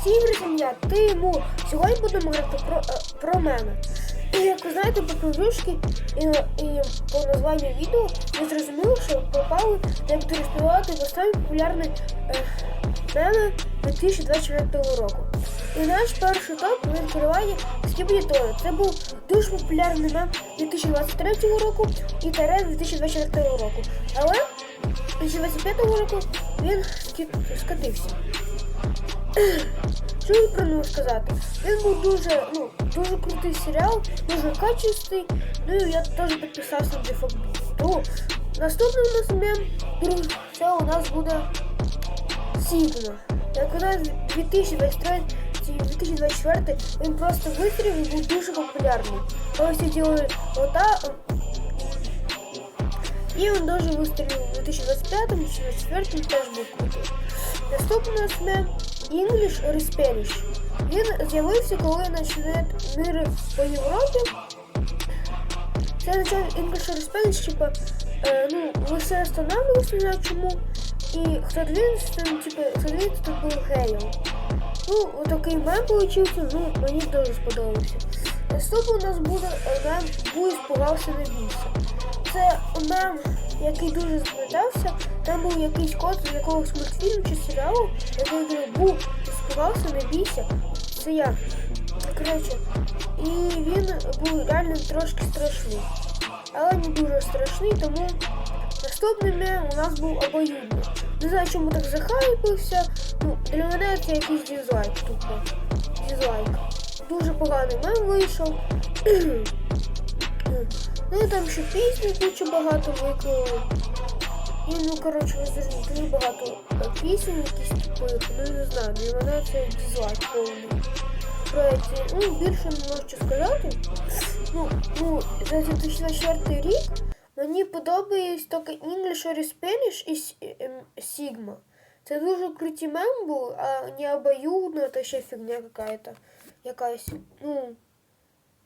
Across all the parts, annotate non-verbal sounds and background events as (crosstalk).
Всім привіт, я Тимур. Сьогодні будемо говорити про, е, про мене. І як ви знаєте, по прев'юшки і, і по названню відео ви зрозуміли, що попали я буду розповідати про самі популярні меми 2024 року. І наш перший топ він керування Скібідітою. Це був дуже популярний мем 2023 року і Терен 2024 року. Але 2025 року він скатився. Що про нього сказати? Він був дуже, ну, дуже крутий серіал, дуже качественний. Ну і я теж підписався на дефолтбу. То наступний у нас мем, це у нас буде Сігма. Як у нас 2023 чи 2024 він просто вистрілив і був дуже популярний. Коли всі ота. І він дуже вистрілив у 2025-2024 теж був крутий. Наступний у нас English Spanish. Він з'явився, коли починає міри по Європі. Це означає English Spanish, типа, е, ну, ви все не знаю чому. І хто дивився, ну, типа, хто дивився, то був геєм. Ну, отакий мем получився, ну, мені дуже сподобався. Наступний у нас буде мем Бу іспугався не бійся. Це мем, який дуже запам'ятався. Там був якийсь кот з якогось мультфільму чи серіалу, який говорив, Бу, іспугався, не бійся. Це я. Коротше, і він був реально трошки страшний. Але не дуже страшний, тому наступний мем у нас був обоюдний. Не знаю, чому так захайпився. Ну, для мене це якийсь дизлайк тупо. Дизлайк. Дуже поганий мем вийшов. (clears throat) ну і там ще пісні кучу багато виклали. І ну коротше, зрозумієте, дуже багато пісень якісь типу, ну не знаю, для мене це дизлайк повний. Проекті. Ну, більше не можу сказати. Ну, ну, за 2024 рік мені подобається тільки English or Spanish і ем, Sigma. Це дуже круті мем був, а не обоюдно, це ще фігня. Якась. Ну,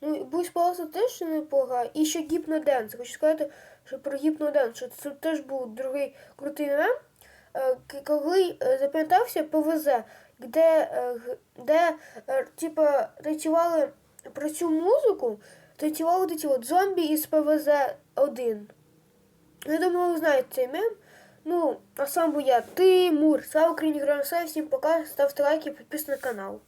ну будь спалося теж непогано. І ще гіпноденс. Хочу сказати, що про гіпноденс, що це теж був другий крутий мем. Е, Коли е, запам'ятався ПВЗ, де, е, де типа танцювали про цю музику, танцювали ці от зомбі із ПВЗ 1. Я думаю, ви знаєте цей мем. Ну, а сам був я Тимур. Слава Україні, героям слава, всім пока, ставте лайки, підписуйтесь на канал.